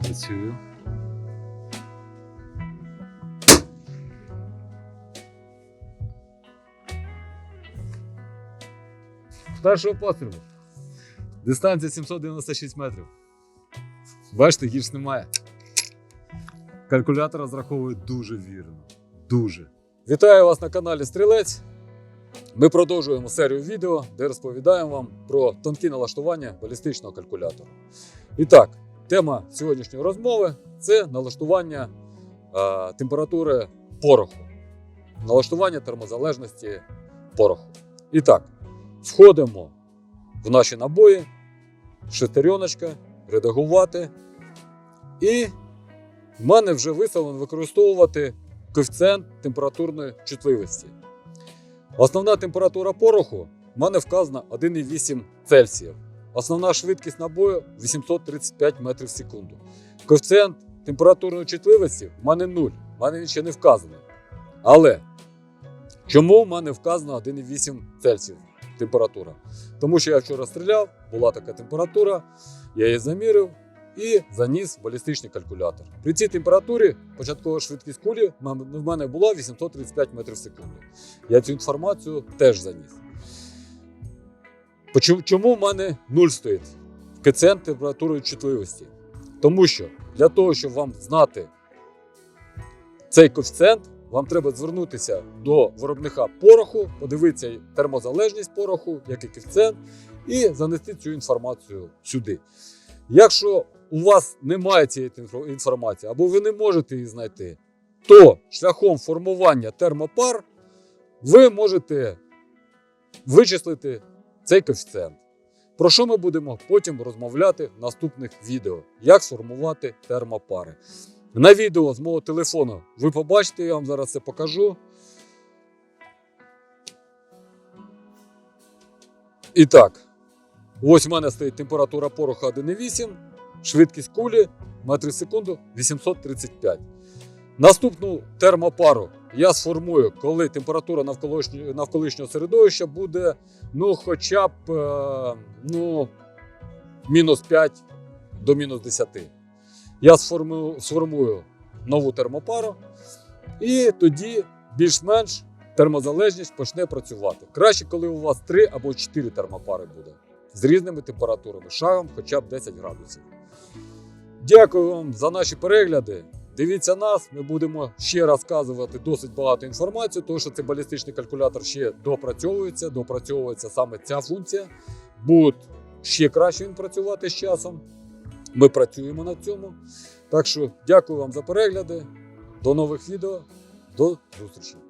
Працюю. Першого пострілу. Дистанція 796 метрів. Бачите, гірш немає. Калькулятор розраховує дуже вірно. Дуже. Вітаю вас на каналі Стрілець. Ми продовжуємо серію відео, де розповідаємо вам про тонкі налаштування балістичного калькулятора. І так, тема сьогоднішньої розмови це налаштування е, температури пороху, налаштування термозалежності пороху. І так, входимо в наші набої, шестереночка, редагувати. І в мене вже виставлено використовувати коефіцієнт температурної чутливості. Основна температура пороху в мене вказана 1,8 Цельсія. Основна швидкість набою 835 метрів в секунду. Коефіцієнт температурної чутливості в мене 0. В мене він ще не вказаний. Але чому в мене вказано 1,8 Цельсія температура? Тому що я вчора стріляв, була така температура, я її замірив і заніс балістичний калькулятор. При цій температурі початкова швидкість кулі в мене була 835 метрів в секунду. Я цю інформацію теж заніс. Чому в мене 0 стоїть? Коефіцієнт температури чутливості. Тому що для того, щоб вам знати цей коефіцієнт, вам треба звернутися до виробника пороху, подивитися термозалежність пороху, як і коефіцієнт, і занести цю інформацію сюди. Якщо у вас немає цієї інформації, або ви не можете її знайти, то шляхом формування термопар ви можете вичислити цей коефіцієнт. Про що ми будемо потім розмовляти в наступних відео, як сформувати термопари. На відео з мого телефону ви побачите, я вам зараз це покажу. І так, ось в мене стоїть температура пороху 1,8, швидкість кулі метри в секунду 835. Наступну термопару я сформую, коли температура навколишнього, навколишнього середовища буде ну, хоча б е, ну, мінус 5 до мінус 10. Я сформую, сформую нову термопару, і тоді більш-менш термозалежність почне працювати. Краще, коли у вас 3 або 4 термопари буде з різними температурами, шагом хоча б 10 градусів. Дякую вам за наші перегляди. Дивіться нас, ми будемо ще розказувати досить багато інформації, тому що цей балістичний калькулятор ще допрацьовується, допрацьовується саме ця функція. Буде ще краще він працювати з часом. Ми працюємо над цьому. Так що дякую вам за перегляди. До нових відео. До зустрічі!